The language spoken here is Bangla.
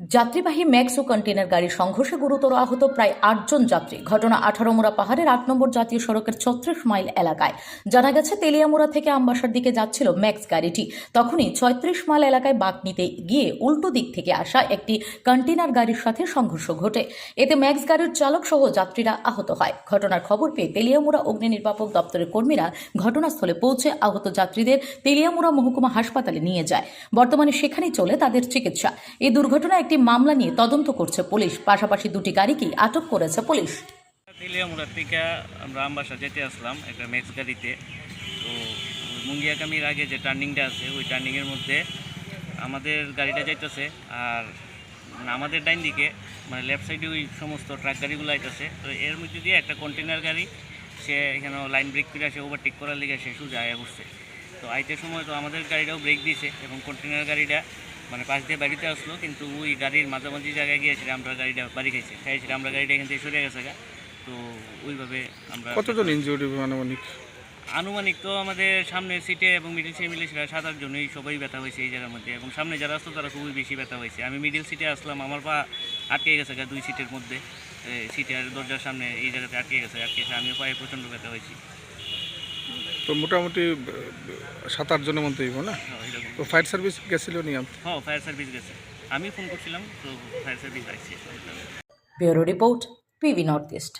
যাত্রীবাহী ম্যাক্স ও কন্টেনার গাড়ির সংঘর্ষে গুরুতর আহত প্রায় আটজন যাত্রী। ঘটনা আঠারোমোড়া পাহাড়ের আট নম্বর জাতীয় সড়কের ছত্রিশ মাইল এলাকায়। জানা গেছে, তেলিয়ামুড়া থেকে আমবাসার দিকে যাচ্ছিল ম্যাক্স গাড়িটি। তখনই ছয়ত্রিশ মাইল এলাকায় বাঁক নিতে গিয়ে উল্টো দিক থেকে আসা একটি কন্টেনার গাড়ির সাথে সংঘর্ষ ঘটে। এতে ম্যাক্স গাড়ির চালক সহ যাত্রীরা আহত হয়। ঘটনার খবর পেয়ে তেলিয়ামুড়া অগ্নি নির্বাপক দপ্তরের কর্মীরা ঘটনাস্থলে পৌঁছে আহত যাত্রীদের তেলিয়ামুড়া মহকুমা হাসপাতালে নিয়ে যায়। বর্তমানে সেখানেই চলে তাদের চিকিৎসা। এই দুর্ঘটনায় একটি মামলা নিয়ে তদন্ত করছে পুলিশ। পাশাপাশি দুটি গাড়িকেই আটক করেছে পুলিশ। তেলিয়ামুড়ার থেকে আমরা আমবাসা যেতে আসলাম একটা ম্যাক্স গাড়িতে। তো মুঙ্গিয়াকামির আগে যে টার্নিংটা আছে, ওই টার্নিংয়ের মধ্যে আমাদের গাড়িটা যাইতেছে আর আমাদের ডাইন দিকে মানে লেফট সাইডে ওই সমস্ত ট্রাক গাড়িগুলো আইতেছে। তো এর মধ্যে দিয়ে একটা কন্টেনার গাড়ি, সে এখানে লাইন ব্রেক করে আসে ওভারটেক করার লিগে সে সোজা আয়া বসছে তো আইতে সময় তো আমাদের গাড়িটাও ব্রেক দিয়েছে এবং কন্টেনার গাড়িটা মানে পাশ দিয়ে বাড়িতে আসলো কিন্তু ওই গাড়ির মাঝামাঝি জায়গায় গিয়েছিল আমরা গাড়িটা বাড়ি খাইছে। খাইছিল আমরা গাড়িটা এখান থেকে সরে গেছে গা। তো ওইভাবে আমরা কতজন ইনজিউরি আনুমানিক? আনুমানিক তো আমাদের সামনে সিটে এবং মিডিল সিটে মিলে সেটা সাত আটজনই সবাই ব্যথা হয়েছে এই জায়গার মধ্যে। এবং সামনে যারা আসতো তারা খুবই বেশি ব্যথা হয়েছে। আমি মিডিল সিটে আসলাম আমার পা আটকে গেছে গা দুই সিটের মধ্যে। সিটের দরজার সামনে এই জায়গাতে আটকে গেছে আটকে গেছে আমিও পায়ে প্রচণ্ড ব্যথা হয়েছি। তো মোটামুটি সাত আট জনের মতো হইব না? হ্যাঁ, তো ফায়ার সার্ভিস গেছিল নি? হ্যাঁ ফায়ার সার্ভিস গেছে। আমি ফোন করছিলাম তো ফায়ার সার্ভিস আইছে bureau report PB north east.